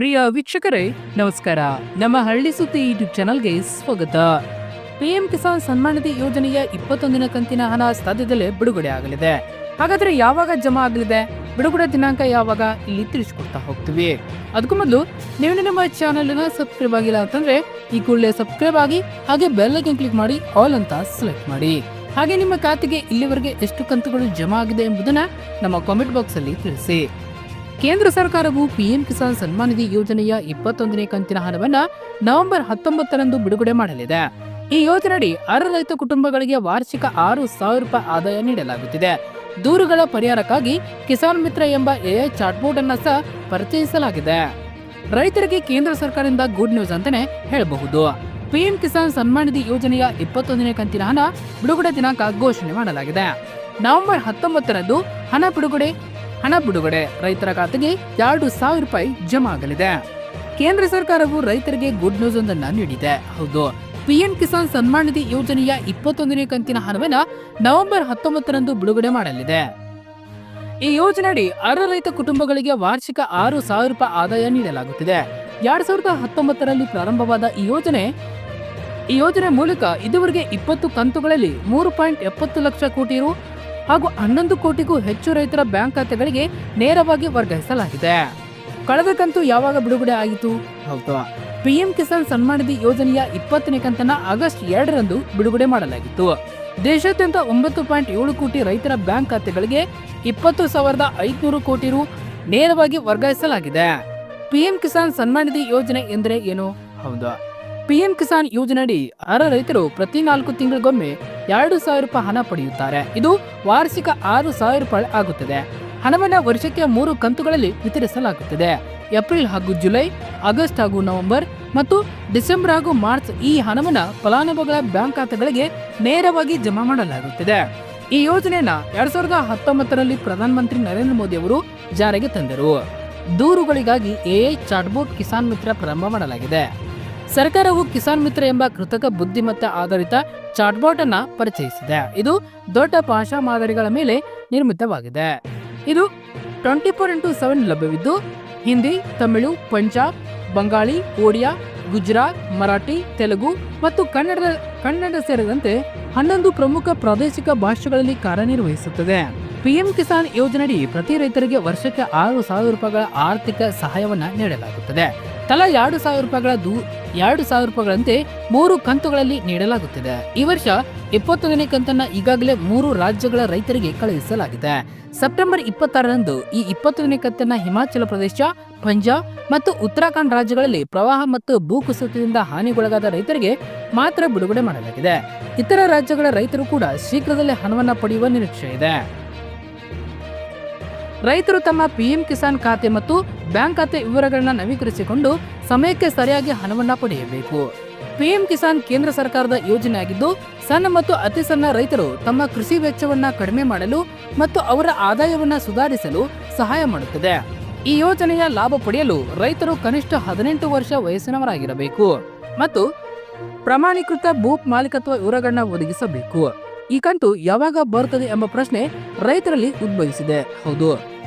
ಪ್ರಿಯ ವೀಕ್ಷಕರೇ, ನಮಸ್ಕಾರ. ನಮ್ಮ ಹಳ್ಳಿ ಸುದ್ದಿ ಯೂಟ್ಯೂಬ್ ಚಾನಲ್ಗೆ ಸ್ವಾಗತ. ಪಿಎಂ ಕಿಸಾನ್ ಸನ್ಮಾನ್ ನಿಧಿ ಯೋಜನೆಯ ಇಪ್ಪತ್ತೊಂದಿನ ಕಂತಿನ ಹಣ ಸದ್ಯದಲ್ಲೇ ಬಿಡುಗಡೆ ಆಗಲಿದೆ. ಹಾಗಾದ್ರೆ ಯಾವಾಗ ಜಮಾ ಆಗಲಿದೆ? ಬಿಡುಗಡೆ ದಿನಾಂಕ ಯಾವಾಗ? ಇಲ್ಲಿ ತಿಳಿಸ್ಕೊಡ್ತಾ ಹೋಗ್ತೀವಿ. ಅದಕ್ಕೂ ಮೊದಲು, ನೀವು ನಮ್ಮ ಚಾನಲ್ನ ಸಬ್ಸ್ಕ್ರೈಬ್ ಆಗಿಲ್ಲ ಅಂತಂದ್ರೆ, ಈ ಕೂಡಲೇ ಸಬ್ಸ್ಕ್ರೈಬ್ ಆಗಿ, ಹಾಗೆ ಬೆಲ್ ಐಕನ್ ಕ್ಲಿಕ್ ಮಾಡಿ ಆಲ್ ಅಂತ ಸೆಲೆಕ್ಟ್ ಮಾಡಿ. ಹಾಗೆ ನಿಮ್ಮ ಖಾತೆಗೆ ಇಲ್ಲಿವರೆಗೆ ಎಷ್ಟು ಕಂತುಗಳು ಜಮಾ ಆಗಿದೆ ಎಂಬುದನ್ನ ನಮ್ಮ ಕಾಮೆಂಟ್ ಬಾಕ್ಸ್ ಅಲ್ಲಿ ತಿಳಿಸಿ. ಕೇಂದ್ರ ಸರ್ಕಾರವು ಪಿಎಂ ಕಿಸಾನ್ ಸನ್ಮಾನ್ ನಿಧಿ ಯೋಜನೆಯ ಇಪ್ಪತ್ತೊಂದನೇ ಕಂತಿನ ಹಣವನ್ನ ನವೆಂಬರ್ ಹತ್ತೊಂಬತ್ತರಂದು ಬಿಡುಗಡೆ ಮಾಡಲಿದೆ. ಈ ಯೋಜನೆಯಡಿ ಅರ್ಹ ರೈತ ಕುಟುಂಬಗಳಿಗೆ ವಾರ್ಷಿಕ ಆರು ಸಾವಿರ ರೂಪಾಯಿ ಆದಾಯ ನೀಡಲಾಗುತ್ತಿದೆ. ದೂರುಗಳ ಪರಿಹಾರಕ್ಕಾಗಿ ಕಿಸಾನ್ ಮಿತ್ರ ಎಂಬ ಎಐ ಚಾಟ್ಬೋರ್ಡ್ ಅನ್ನ ಸಹ ಪರಿಚಯಿಸಲಾಗಿದೆ. ರೈತರಿಗೆ ಕೇಂದ್ರ ಸರ್ಕಾರದಿಂದ ಗುಡ್ ನ್ಯೂಸ್ ಅಂತಾನೆ ಹೇಳಬಹುದು. ಪಿಎಂ ಕಿಸಾನ್ ಸನ್ಮಾನ್ ನಿಧಿ ಯೋಜನೆಯ ಇಪ್ಪತ್ತೊಂದನೇ ಕಂತಿನ ಹಣ ಬಿಡುಗಡೆ ದಿನಾಂಕ ಘೋಷಣೆ ಮಾಡಲಾಗಿದೆ. ನವೆಂಬರ್ ಹತ್ತೊಂಬತ್ತರಂದು ಹಣ ಬಿಡುಗಡೆ ಹಣ ಬಿಡುಗಡೆ, ರೈತರ ಖಾತೆಗೆ ಎರಡು ಸಾವಿರ ರೂಪಾಯಿ ಜಮಾ ಆಗಲಿದೆ. ಕೇಂದ್ರ ಸರ್ಕಾರವು ರೈತರಿಗೆ ಗುಡ್ ನ್ಯೂಸ್ ಒಂದನ್ನು ನೀಡಿದೆ. ಹೌದು. ಪಿಎಂ ಕಿಸಾನ್ ಸನ್ಮಾನ್ ನಿಧಿ ಯೋಜನೆಯ ಇಪ್ಪತ್ತೊಂದನೇ ಕಂತಿನ ಹಣವನ್ನ ನವೆಂಬರ್ ಹತ್ತೊಂಬತ್ತರಂದು ಬಿಡುಗಡೆ ಮಾಡಲಿದೆ. ಈ ಯೋಜನೆಯಡಿ ಅರ್ಹ ರೈತ ಕುಟುಂಬಗಳಿಗೆ ವಾರ್ಷಿಕ ಆರು ಸಾವಿರ ರೂಪಾಯಿ ಆದಾಯ ನೀಡಲಾಗುತ್ತಿದೆ. ಎರಡ್ ಸಾವಿರದ ಹತ್ತೊಂಬತ್ತರಲ್ಲಿ ಪ್ರಾರಂಭವಾದ ಈ ಯೋಜನೆ ಈ ಯೋಜನೆ ಮೂಲಕ ಇದುವರೆಗೆ ಇಪ್ಪತ್ತು ಕಂತುಗಳಲ್ಲಿ ಮೂರು ಪಾಯಿಂಟ್ ಎಪ್ಪತ್ತು ಲಕ್ಷ ಕೋಟಿ ರು ಹಾಗೂ ಹನ್ನೊಂದು ಕೋಟಿಗೂ ಹೆಚ್ಚು ರೈತರ ಬ್ಯಾಂಕ್ ಖಾತೆಗಳಿಗೆ ನೇರವಾಗಿ ವರ್ಗಾಯಿಸಲಾಗಿದೆ. ಕಳೆದ ಕಂತು ಯಾವಾಗ ಬಿಡುಗಡೆ ಆಯಿತು? ಹೌದು. ಪಿಎಂ ಕಿಸಾನ್ ಸನ್ಮಾನ್ ನಿಧಿ ಯೋಜನೆಯ ಇಪ್ಪತ್ತನೇ ಕಂತನ್ನ ಆಗಸ್ಟ್ ಎರಡರಂದು ಬಿಡುಗಡೆ ಮಾಡಲಾಗಿತ್ತು. ದೇಶಾದ್ಯಂತ ಒಂಬತ್ತು ಪಾಯಿಂಟ್ ಏಳು ಕೋಟಿ ರೈತರ ಬ್ಯಾಂಕ್ ಖಾತೆಗಳಿಗೆ ಇಪ್ಪತ್ತು ಸಾವಿರದ ಐದುನೂರು ಕೋಟಿ ರು ನೇರವಾಗಿ ವರ್ಗಾಯಿಸಲಾಗಿದೆ. ಪಿಎಂ ಕಿಸಾನ್ ಸನ್ಮಾನ್ ನಿಧಿ ಯೋಜನೆ ಎಂದರೆ ಏನು? ಹೌದು. ಪಿಎಂ ಕಿಸಾನ್ ಯೋಜನೆಯಡಿ ಅರ್ಹ ರೈತರು ಪ್ರತಿ ನಾಲ್ಕು ತಿಂಗಳಿಗೊಮ್ಮೆ ಎರಡು ಸಾವಿರ ರೂಪಾಯಿ ಹಣ ಪಡೆಯುತ್ತಾರೆ. ಇದು ವಾರ್ಷಿಕ ಆರು ಸಾವಿರ ರೂಪಾಯಿ ಆಗುತ್ತದೆ. ಹಣವನ್ನು ವರ್ಷಕ್ಕೆ ಮೂರು ಕಂತುಗಳಲ್ಲಿ ವಿತರಿಸಲಾಗುತ್ತದೆ. ಏಪ್ರಿಲ್ ಹಾಗೂ ಜುಲೈ, ಆಗಸ್ಟ್ ಹಾಗೂ ನವೆಂಬರ್ ಮತ್ತು ಡಿಸೆಂಬರ್ ಹಾಗೂ ಮಾರ್ಚ್ ಈ ಹಣವನ್ನು ಫಲಾನುಭವಿಗಳ ಬ್ಯಾಂಕ್ ಖಾತೆಗಳಿಗೆ ನೇರವಾಗಿ ಜಮಾ ಮಾಡಲಾಗುತ್ತದೆ. ಈ ಯೋಜನೆಯನ್ನ ಎರಡ್ ಸಾವಿರದ ಹತ್ತೊಂಬತ್ತರಲ್ಲಿ ಪ್ರಧಾನಮಂತ್ರಿ ನರೇಂದ್ರ ಮೋದಿ ಅವರು ಜಾರಿಗೆ ತಂದರು. ದೂರುಗಳಿಗಾಗಿ ಎಐ ಚಾಟ್ಬೋಟ್ ಕಿಸಾನ್ ಮಿತ್ರ ಪ್ರಾರಂಭ ಮಾಡಲಾಗಿದೆ. ಸರ್ಕಾರವು ಕಿಸಾನ್ ಮಿತ್ರ ಎಂಬ ಕೃತಕ ಬುದ್ಧಿಮತ್ತೆ ಆಧಾರಿತ ಚಾಟ್ಬಾಟ್ ಅನ್ನ ಪರಿಚಯಿಸಿದೆ. ಇದು ದೊಡ್ಡ ಭಾಷಾ ಮಾದರಿಗಳ ಮೇಲೆ ನಿರ್ಮಿತವಾಗಿದೆ. ಇದು ಟ್ವೆಂಟಿ ಫೋರ್ ಇಂಟು ಸೆವೆನ್ ಲಭ್ಯವಿದ್ದು, ಹಿಂದಿ, ತಮಿಳು, ಪಂಜಾಬ್, ಬಂಗಾಳಿ ಒಡಿಯಾ ಗುಜರಾತ್, ಮರಾಠಿ, ತೆಲುಗು ಮತ್ತು ಕನ್ನಡ ಕನ್ನಡ ಸೇರಿದಂತೆ ಹನ್ನೊಂದು ಪ್ರಮುಖ ಪ್ರಾದೇಶಿಕ ಭಾಷೆಗಳಲ್ಲಿ ಕಾರ್ಯನಿರ್ವಹಿಸುತ್ತದೆ. ಪಿಎಂ ಕಿಸಾನ್ ಯೋಜನೆಯಡಿ ಪ್ರತಿ ರೈತರಿಗೆ ವರ್ಷಕ್ಕೆ ಆರು ಸಾವಿರ ರೂಪಾಯಿಗಳ ಆರ್ಥಿಕ ಸಹಾಯವನ್ನು ನೀಡಲಾಗುತ್ತದೆ. ತಲಾ ಎರಡು ಸಾವಿರ ರೂಪಾಯಿಗಳ ದೂ, ಎರಡು ಸಾವಿರ ರೂಪಾಯಿಗಳಂತೆ ಮೂರು ಕಂತುಗಳಲ್ಲಿ ನೀಡಲಾಗುತ್ತಿದೆ. ಈ ವರ್ಷ ಇಪ್ಪತ್ತೊಂದನೇ ಕಂತನ್ನ ಈಗಾಗಲೇ ಮೂರು ರಾಜ್ಯಗಳ ರೈತರಿಗೆ ಕಳುಹಿಸಲಾಗಿದೆ. ಸೆಪ್ಟೆಂಬರ್ ಇಪ್ಪತ್ತಾರರಂದು ಈ ಇಪ್ಪತ್ತೊಂದನೇ ಕಂತನ್ನ ಹಿಮಾಚಲ ಪ್ರದೇಶ, ಪಂಜಾಬ್ ಮತ್ತು ಉತ್ತರಾಖಂಡ್ ರಾಜ್ಯಗಳಲ್ಲಿ ಪ್ರವಾಹ ಮತ್ತು ಭೂಕುಸಿತದಿಂದ ಹಾನಿಗೊಳಗಾದ ರೈತರಿಗೆ ಮಾತ್ರ ಬಿಡುಗಡೆ ಮಾಡಲಾಗಿದೆ. ಇತರ ರಾಜ್ಯಗಳ ರೈತರು ಕೂಡ ಶೀಘ್ರದಲ್ಲೇ ಹಣವನ್ನ ಪಡೆಯುವ ನಿರೀಕ್ಷೆ ಇದೆ. ರೈತರು ತಮ್ಮ ಪಿಎಂ ಕಿಸಾನ್ ಖಾತೆ ಮತ್ತು ಬ್ಯಾಂಕ್ ಖಾತೆ ವಿವರಗಳನ್ನು ನವೀಕರಿಸಿಕೊಂಡು ಸಮಯಕ್ಕೆ ಸರಿಯಾಗಿ ಹಣವನ್ನು ಪಡೆಯಬೇಕು. ಪಿಎಂ ಕಿಸಾನ್ ಕೇಂದ್ರ ಸರ್ಕಾರದ ಯೋಜನೆಯಾಗಿದ್ದು, ಸಣ್ಣ ಮತ್ತು ಅತಿ ಸಣ್ಣ ರೈತರು ತಮ್ಮ ಕೃಷಿ ವೆಚ್ಚವನ್ನು ಕಡಿಮೆ ಮಾಡಲು ಮತ್ತು ಅವರ ಆದಾಯವನ್ನು ಸುಧಾರಿಸಲು ಸಹಾಯ ಮಾಡುತ್ತದೆ. ಈ ಯೋಜನೆಯ ಲಾಭ ಪಡೆಯಲು ರೈತರು ಕನಿಷ್ಠ ಹದಿನೆಂಟು ವರ್ಷ ವಯಸ್ಸಿನವರಾಗಿರಬೇಕು ಮತ್ತು ಪ್ರಮಾಣೀಕೃತ ಭೂ ಮಾಲೀಕತ್ವ ವಿವರಗಳನ್ನು ಒದಗಿಸಬೇಕು. ಈ ಕಂತು ಯಾವಾಗ ಬರುತ್ತದೆ ಎಂಬ ಪ್ರಶ್ನೆ ರೈತರಲ್ಲಿ ಉದ್ಭವಿಸಿದೆ. ಹೌದು.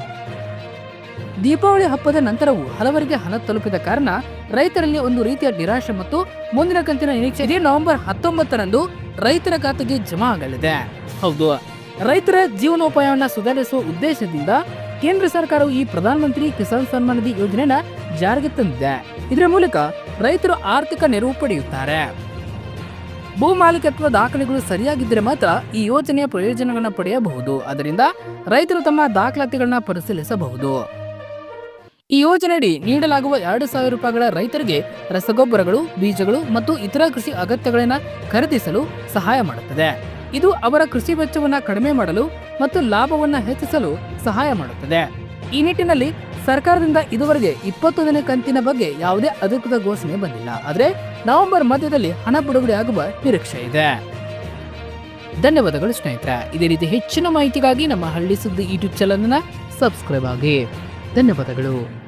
ದೀಪಾವಳಿ ಹಬ್ಬದ ನಂತರವೂ ಹಲವರಿಗೆ ಹಣ ತಲುಪಿದ ಕಾರಣ ರೈತರಲ್ಲಿ ಒಂದು ರೀತಿಯ ನಿರಾಶೆ ಮತ್ತು ಮುಂದಿನ ಕಂತಿನ ನಿರೀಕ್ಷೆ ಇದೇ ನವೆಂಬರ್ ಹತ್ತೊಂಬತ್ತರಂದು ರೈತರ ಖಾತೆಗೆ ಜಮಾ ಆಗಲಿದೆ. ಹೌದು. ರೈತರ ಜೀವನೋಪಾಯವನ್ನು ಸುಧಾರಿಸುವ ಉದ್ದೇಶದಿಂದ ಕೇಂದ್ರ ಸರ್ಕಾರವು ಈ ಪ್ರಧಾನಮಂತ್ರಿ ಕಿಸಾನ್ ಸನ್ಮಾನ್ ನಿಧಿ ಯೋಜನೆಯನ್ನ ಜಾರಿಗೆ ತಂದಿದೆ. ಇದರ ಮೂಲಕ ರೈತರು ಆರ್ಥಿಕ ನೆರವು ಪಡೆಯುತ್ತಾರೆ. ಭೂ ಮಾಲೀಕತ್ವ ದಾಖಲೆಗಳು ಸರಿಯಾಗಿದ್ದರೆ ಮಾತ್ರ ಈ ಯೋಜನೆಯ ಪ್ರಯೋಜನಗಳನ್ನು ಪಡೆಯಬಹುದು. ಅದರಿಂದ ರೈತರು ತಮ್ಮ ದಾಖಲಾತಿಗಳನ್ನ ಪರಿಶೀಲಿಸಬಹುದು. ಈ ಯೋಜನೆಯಡಿ ನೀಡಲಾಗುವ ಎರಡು ಸಾವಿರ ರೂಪಾಯಿಗಳ ರೈತರಿಗೆ ರಸಗೊಬ್ಬರಗಳು, ಬೀಜಗಳು ಮತ್ತು ಇತರ ಕೃಷಿ ಅಗತ್ಯಗಳನ್ನು ಖರೀದಿಸಲು ಸಹಾಯ ಮಾಡುತ್ತದೆ. ಇದು ಅವರ ಕೃಷಿ ವೆಚ್ಚವನ್ನು ಕಡಿಮೆ ಮಾಡಲು ಮತ್ತು ಲಾಭವನ್ನು ಹೆಚ್ಚಿಸಲು ಸಹಾಯ ಮಾಡುತ್ತದೆ. ಈ ನಿಟ್ಟಿನಲ್ಲಿ ಸರ್ಕಾರದಿಂದ ಇದುವರೆಗೆ ಇಪ್ಪತ್ತೊಂದನೇ ಕಂತಿನ ಬಗ್ಗೆ ಯಾವುದೇ ಅಧಿಕೃತ ಘೋಷಣೆ ಬಂದಿಲ್ಲ. ಆದರೆ ನವೆಂಬರ್ ಮಧ್ಯದಲ್ಲಿ ಹಣ ಬಿಡುಗಡೆ ಆಗುವ ನಿರೀಕ್ಷೆ ಇದೆ. ಧನ್ಯವಾದಗಳು ಸ್ನೇಹಿತರೆ. ಇದೇ ರೀತಿ ಹೆಚ್ಚಿನ ಮಾಹಿತಿಗಾಗಿ ನಮ್ಮ ಹಳ್ಳಿ ಸುದ್ದಿ ಯೂಟ್ಯೂಬ್ ಚಾನಲ್ ಸಬ್ಸ್ಕ್ರೈಬ್ ಆಗಿ. ಧನ್ಯವಾದಗಳು.